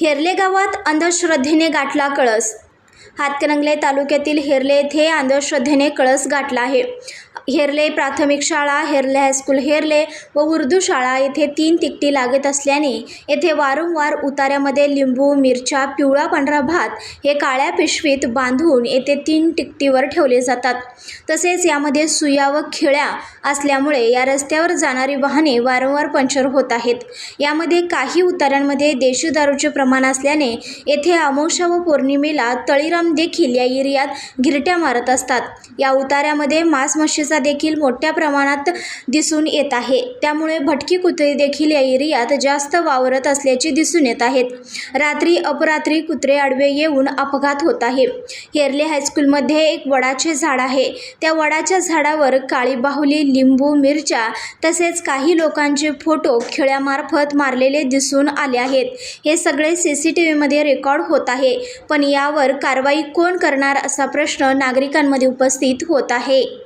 हेरले गावात अंधश्रद्धेने गाठला कळस. हातकणंगले तालुक्यातील हेरले येथे अंधश्रद्धेने कळस गाठला आहे. हेरले प्राथमिक शाळा हेरले हायस्कूल हेरले व उर्दू शाळा येथे तीन तिकटी लागत असल्याने येथे वारंवार उतार्यामध्ये लिंबू मिरच्या पिवळा पांढरा भात हे काळ्या पिशवीत बांधून येथे तीन तिकटीवर ठेवले जातात. तसेच यामध्ये सुया व खिळ्या असल्यामुळे या रस्त्यावर जाणारी वाहने वारंवार पंक्चर होत आहेत. यामध्ये काही उतार्यांमध्ये देशी दारूचे प्रमाण असल्याने येथे अमावस्या व पौर्णिमेला तळीराम देखील या एरियात गिरट्या मारत असतात. या उतार्यामध्ये मांस म्हशीचा देखील मोठ्या प्रमाणात दिसून येत आहे. त्यामुळे भटकी कुत्रे देखील या एरियात जास्त वावरत असल्याचे दिसून येत आहेत. रात्री अपरात्री कुत्रे आडवे येऊन अपघात होत आहे. हेरले हायस्कूलमध्ये एक वडाचे झाड आहे. त्या वडाच्या झाडावर काळी बाहुली लिंबू मिरच्या तसेच काही लोकांचे फोटो खिळ्यामार्फत मारलेले दिसून आले आहेत. हे सगळे सी सी टी व्हीमध्ये रेकॉर्ड होत आहे. पण यावर कारवाई कोण करणार असा प्रश्न नागरिकांमध्ये उपस्थित होत आहे.